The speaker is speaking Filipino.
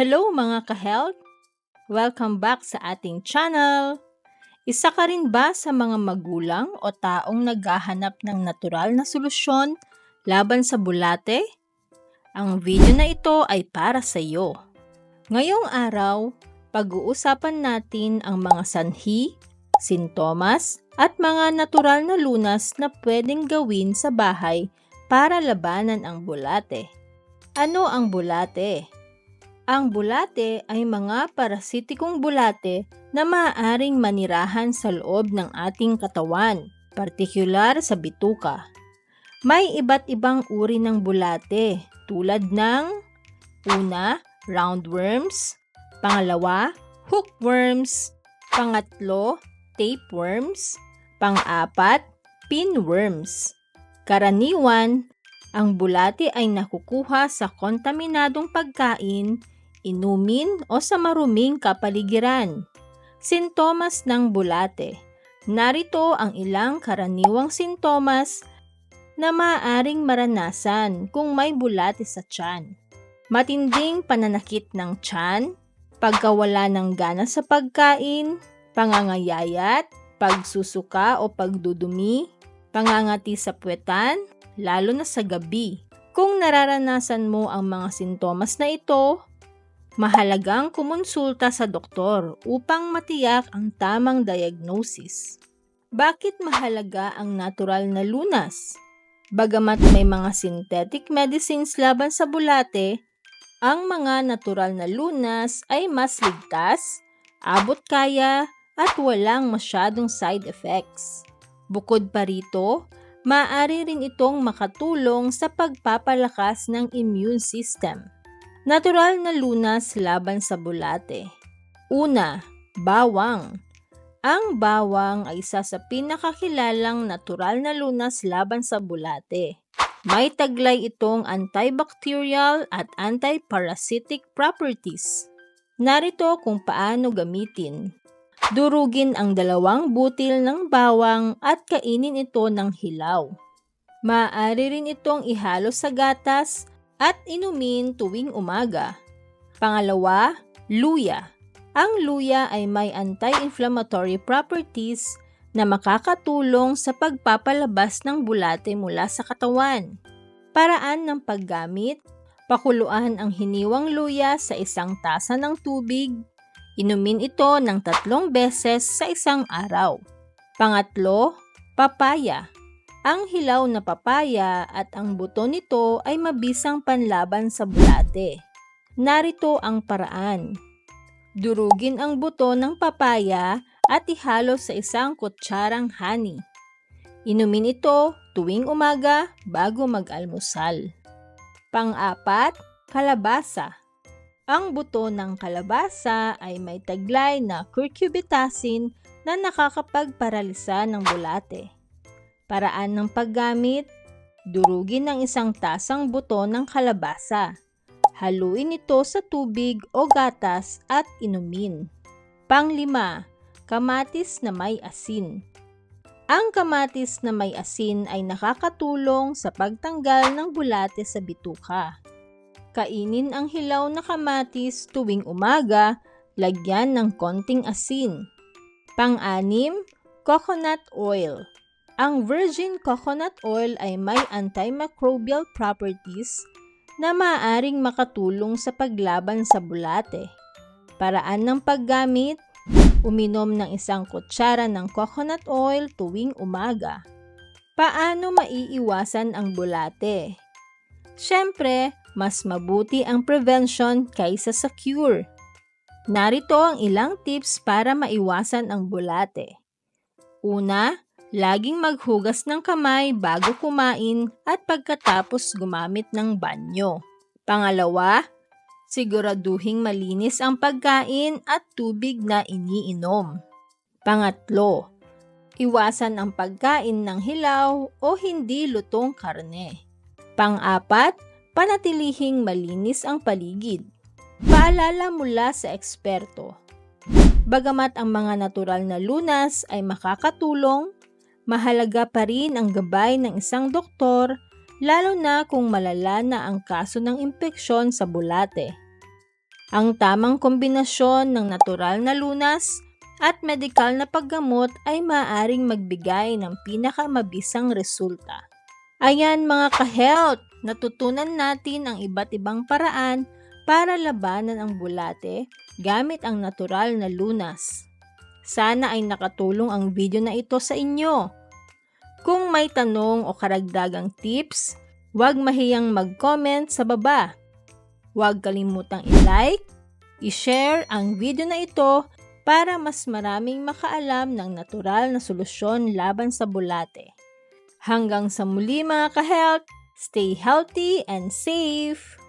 Hello mga ka-health! Welcome back sa ating channel! Isa ka rin ba sa mga magulang o taong naghahanap ng natural na solusyon laban sa bulate? Ang video na ito ay para sa iyo. Ngayong araw, pag-uusapan natin ang mga sanhi, sintomas, at mga natural na lunas na pwedeng gawin sa bahay para labanan ang bulate. Ano ang bulate? Ang bulate ay mga parasitikong bulate na maaaring manirahan sa loob ng ating katawan, partikular sa bituka. May iba't ibang uri ng bulate tulad ng una, roundworms, pangalawa, hookworms, pangatlo, tapeworms, pang-apat, pinworms. Karaniwan, ang bulate ay nakukuha sa kontaminadong pagkain inumin o sa maruming kapaligiran. Sintomas ng bulate. Narito ang ilang karaniwang sintomas na maaaring maranasan kung may bulate sa tiyan. Matinding pananakit ng tiyan, pagkawala ng gana sa pagkain, pangangayayat, pagsusuka o pagdudumi, pangangati sa puwetan, lalo na sa gabi. Kung nararanasan mo ang mga sintomas na ito, mahalagang kumonsulta sa doktor upang matiyak ang tamang diagnosis. Bakit mahalaga ang natural na lunas? Bagamat may mga synthetic medicines laban sa bulate, ang mga natural na lunas ay mas ligtas, abot kaya, at walang masyadong side effects. Bukod pa rito, maaari rin itong makatulong sa pagpapalakas ng immune system. Natural na lunas laban sa bulate. Una, bawang. Ang bawang ay isa sa pinakakilalang natural na lunas laban sa bulate. May taglay itong antibacterial at antiparasitic properties. Narito kung paano gamitin. Durugin ang dalawang butil ng bawang at kainin ito ng hilaw. Maaari rin itong ihalo sa gatas at inumin tuwing umaga. Pangalawa, luya. Ang luya ay may anti-inflammatory properties na makakatulong sa pagpapalabas ng bulate mula sa katawan. Paraan ng paggamit, pakuluan ang hiniwang luya sa isang tasa ng tubig, inumin ito ng tatlong beses sa isang araw. Pangatlo, papaya. Ang hilaw na papaya at ang buto nito ay mabisang panlaban sa bulate. Narito ang paraan. Durugin ang buto ng papaya at ihalo sa isang kutsarang honey. Inumin ito tuwing umaga bago mag-almusal. Pang-apat, kalabasa. Ang buto ng kalabasa ay may taglay na curcubitacin na nakakapagparalisa ng bulate. Paraan ng paggamit, durugin ng isang tasang buto ng kalabasa. Haluin ito sa tubig o gatas at inumin. Panglima, kamatis na may asin. Ang kamatis na may asin ay nakakatulong sa pagtanggal ng bulate sa bituka. Kainin ang hilaw na kamatis tuwing umaga, lagyan ng konting asin. Pang-anim, coconut oil. Ang virgin coconut oil ay may antimicrobial properties na maaaring makatulong sa paglaban sa bulate. Paraan ng paggamit, uminom ng isang kutsara ng coconut oil tuwing umaga. Paano maiiwasan ang bulate? Siyempre, mas mabuti ang prevention kaysa sa cure. Narito ang ilang tips para maiwasan ang bulate. Una, Laging maghugas ng kamay bago kumain at pagkatapos gumamit ng banyo. Pangalawa, siguraduhing malinis ang pagkain at tubig na iniinom. Pangatlo, iwasan ang pagkain ng hilaw o hindi lutong karne. Pang-apat, panatilihing malinis ang paligid. Paalala mula sa eksperto. Bagamat ang mga natural na lunas ay makakatulong, mahalaga pa rin ang gabay ng isang doktor lalo na kung malala na ang kaso ng impeksyon sa bulate. Ang tamang kombinasyon ng natural na lunas at medikal na paggamot ay maaring magbigay ng pinakamabisang resulta. Ayan mga ka-health, natutunan natin ang iba't ibang paraan para labanan ang bulate gamit ang natural na lunas. Sana ay nakatulong ang video na ito sa inyo. Kung may tanong o karagdagang tips, huwag mahiyang mag-comment sa baba. Huwag kalimutang i-like, i-share ang video na ito para mas maraming makaalam ng natural na solusyon laban sa bulate. Hanggang sa muli mga ka-health, stay healthy and safe!